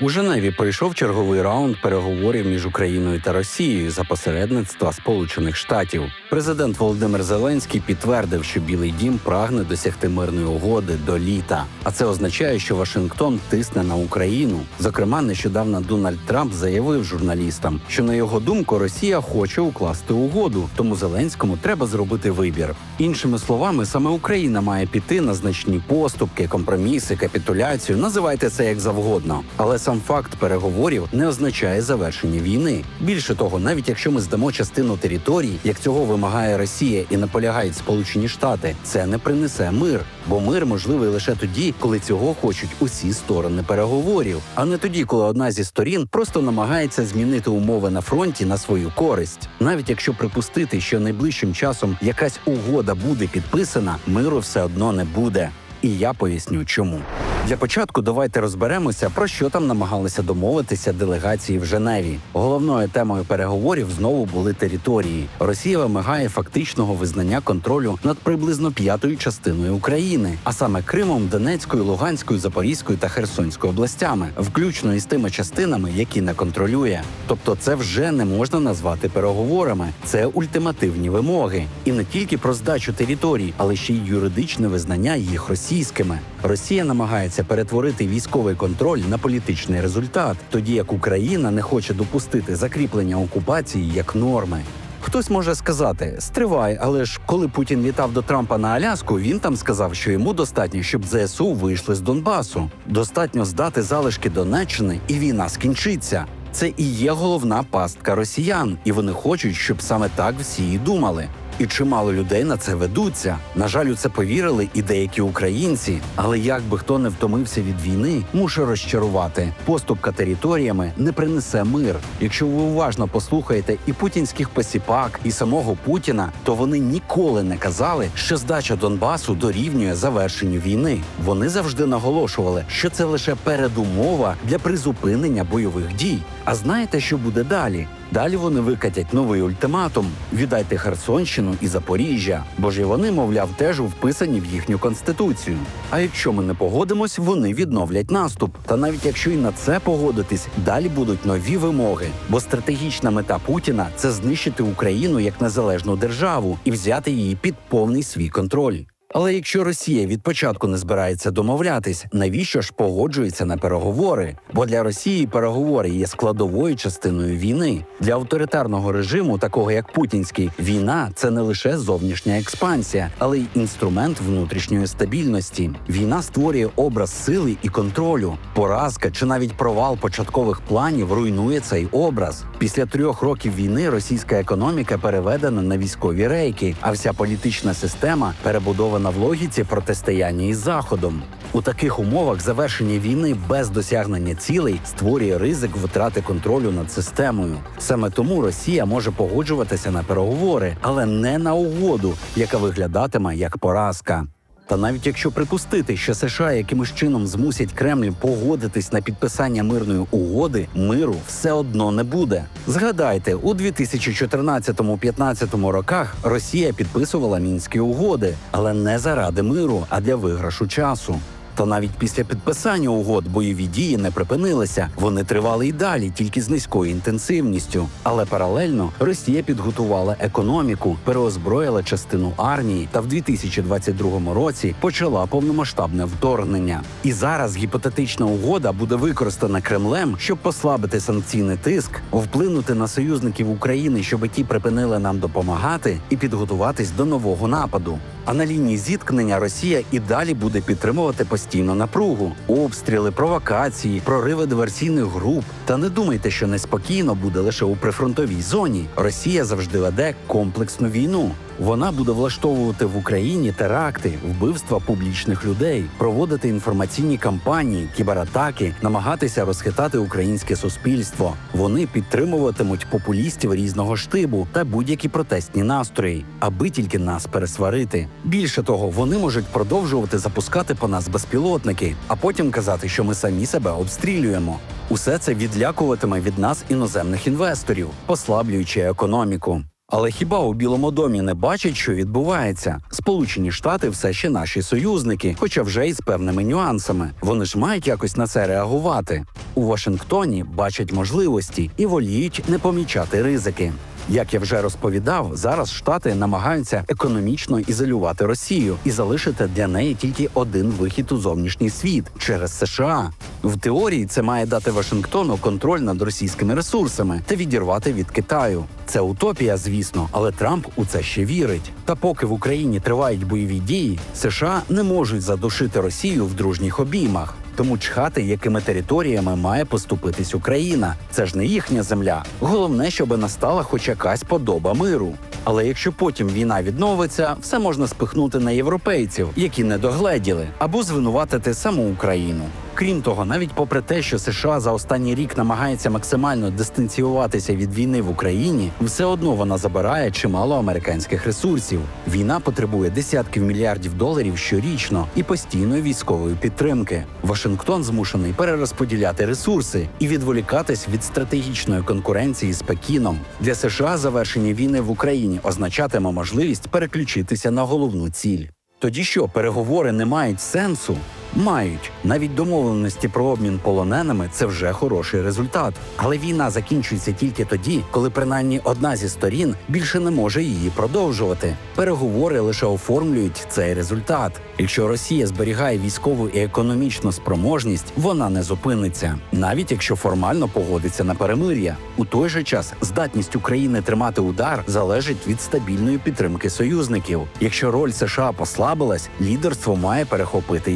У Женеві пройшов черговий раунд переговорів між Україною та Росією за посередництва Сполучених Штатів. Президент Володимир Зеленський підтвердив, що Білий Дім прагне досягти мирної угоди до літа. А це означає, що Вашингтон тисне на Україну. Зокрема, нещодавно Дональд Трамп заявив журналістам, що на його думку Росія хоче укласти угоду, тому Зеленському треба зробити вибір. Іншими словами, саме Україна має піти на значні поступки, компроміси, капітуляцію. Називайте це як завгодно. Але сам факт переговорів не означає завершення війни. Більше того, навіть якщо ми здамо частину територій, як цього вимагає Росія і наполягають Сполучені Штати, це не принесе мир, бо мир можливий лише тоді, коли цього хочуть усі сторони переговорів, а не тоді, коли одна зі сторін просто намагається змінити умови на фронті на свою користь. Навіть якщо припустити, що найближчим часом якась угода буде підписана, миру все одно не буде. І я поясню, чому. Для початку давайте розберемося, про що там намагалися домовитися делегації в Женеві. Головною темою переговорів знову були території. Росія вимагає фактичного визнання контролю над приблизно п'ятою частиною України, а саме Кримом, Донецькою, Луганською, Запорізькою та Херсонською областями, включно із тими частинами, які не контролює. Тобто, це вже не можна назвати переговорами, це ультимативні вимоги, і не тільки про здачу територій, але ще й юридичне визнання їх російськими. Росія намагається перетворити військовий контроль на політичний результат, тоді як Україна не хоче допустити закріплення окупації як норми. Хтось може сказати: стривай, але ж коли Путін літав до Трампа на Аляску, він там сказав, що йому достатньо, щоб ЗСУ вийшли з Донбасу. Достатньо здати залишки Донеччини, і війна скінчиться. Це і є головна пастка росіян, і вони хочуть, щоб саме так всі і думали. І чимало людей на це ведуться. На жаль, у це повірили і деякі українці. Але як би хто не втомився від війни, мушу розчарувати. Поступка територіями не принесе мир. Якщо ви уважно послухаєте і путінських посіпак, і самого Путіна, то вони ніколи не казали, що здача Донбасу дорівнює завершенню війни. Вони завжди наголошували, що це лише передумова для призупинення бойових дій. А знаєте, що буде далі? Далі вони викатять новий ультиматум: віддайте Херсонщину і Запоріжжя, бо ж і вони, мовляв, теж вписані в їхню конституцію. А якщо ми не погодимось, вони відновлять наступ. Та навіть якщо і на це погодитись, далі будуть нові вимоги. Бо стратегічна мета Путіна це знищити Україну як незалежну державу і взяти її під повний свій контроль. Але якщо Росія від початку не збирається домовлятись, навіщо ж погоджується на переговори? Бо для Росії переговори є складовою частиною війни. Для авторитарного режиму, такого як путінський, війна це не лише зовнішня експансія, але й інструмент внутрішньої стабільності. Війна створює образ сили і контролю. Поразка чи навіть провал початкових планів руйнує цей образ. Після трьох років війни російська економіка переведена на військові рейки, а вся політична система перебудована в логіці протистояння із заходом. У таких умовах завершення війни без досягнення цілей створює ризик втрати контролю над системою. Саме тому Росія може погоджуватися на переговори, але не на угоду, яка виглядатиме як поразка. Та навіть якщо припустити, що США якимось чином змусять Кремль погодитись на підписання мирної угоди, миру все одно не буде. Згадайте, у 2014-15 роках Росія підписувала мінські угоди, але не заради миру, а для виграшу часу. Та навіть після підписання угод бойові дії не припинилися. Вони тривали й далі, тільки з низькою інтенсивністю. Але паралельно Росія підготувала економіку, переозброїла частину армії та в 2022 році почала повномасштабне вторгнення. І зараз гіпотетична угода буде використана Кремлем, щоб послабити санкційний тиск, вплинути на союзників України, щоб ті припинили нам допомагати, і підготуватись до нового нападу. А на лінії зіткнення Росія і далі буде підтримувати постійну напругу, обстріли, провокації, прориви диверсійних груп. Та не думайте, що неспокійно буде лише у прифронтовій зоні. Росія завжди веде комплексну війну. Вона буде влаштовувати в Україні теракти, вбивства публічних людей, проводити інформаційні кампанії, кібератаки, намагатися розхитати українське суспільство. Вони підтримуватимуть популістів різного штибу та будь-які протестні настрої, аби тільки нас пересварити. Більше того, вони можуть продовжувати запускати по нас безпілотники, а потім казати, що ми самі себе обстрілюємо. Усе це відлякуватиме від нас іноземних інвесторів, послаблюючи економіку. Але хіба у Білому домі не бачать, що відбувається? Сполучені Штати все ще наші союзники, хоча вже із певними нюансами. Вони ж мають якось на це реагувати. У Вашингтоні бачать можливості і воліють не помічати ризики. Як я вже розповідав, зараз штати намагаються економічно ізолювати Росію і залишити для неї тільки один вихід у зовнішній світ через США. В теорії це має дати Вашингтону контроль над російськими ресурсами та відірвати від Китаю. Це утопія, звісно, але Трамп у це ще вірить. Та поки в Україні тривають бойові дії, США не можуть задушити Росію в дружніх обіймах. Тому чхати, якими територіями має поступитись Україна. Це ж не їхня земля. Головне, щоб настала хоч якась подоба миру. Але якщо потім війна відновиться, все можна спихнути на європейців, які не догледіли, або звинуватити саму Україну. Крім того, навіть попри те, що США за останній рік намагається максимально дистанціюватися від війни в Україні, все одно вона забирає чимало американських ресурсів. Війна потребує десятків мільярдів доларів щорічно і постійної військової підтримки. Вашингтон змушений перерозподіляти ресурси і відволікатись від стратегічної конкуренції з Пекіном. Для США завершення війни в Україні означатиме можливість переключитися на головну ціль. Тоді що переговори не мають сенсу? Мають навіть домовленості про обмін полоненими це вже хороший результат. Але війна закінчується тільки тоді, коли принаймні одна зі сторін більше не може її продовжувати. Переговори лише оформлюють цей результат. Якщо Росія зберігає військову і економічну спроможність, вона не зупиниться, навіть якщо формально погодиться на перемир'я. У той же час здатність України тримати удар залежить від стабільної підтримки союзників. Якщо роль США послабилась, лідерство має перехопити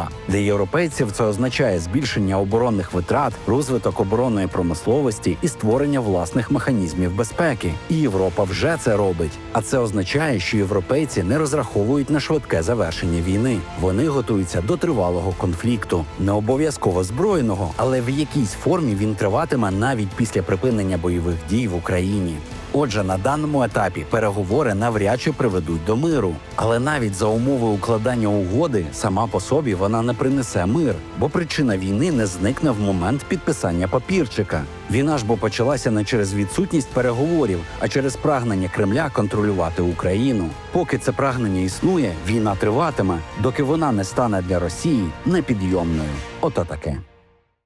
Європа. Для європейців це означає збільшення оборонних витрат, розвиток оборонної промисловості і створення власних механізмів безпеки. І Європа вже це робить. А це означає, що європейці не розраховують на швидке завершення війни. Вони готуються до тривалого конфлікту, не обов'язково збройного, але в якійсь формі він триватиме навіть після припинення бойових дій в Україні. Отже, на даному етапі переговори навряд чи приведуть до миру. Але навіть за умови укладання угоди сама по собі вона не принесе мир, бо причина війни не зникне в момент підписання папірчика. Війна ж бо почалася не через відсутність переговорів, а через прагнення Кремля контролювати Україну. Поки це прагнення існує, війна триватиме, доки вона не стане для Росії непідйомною. Ото таке.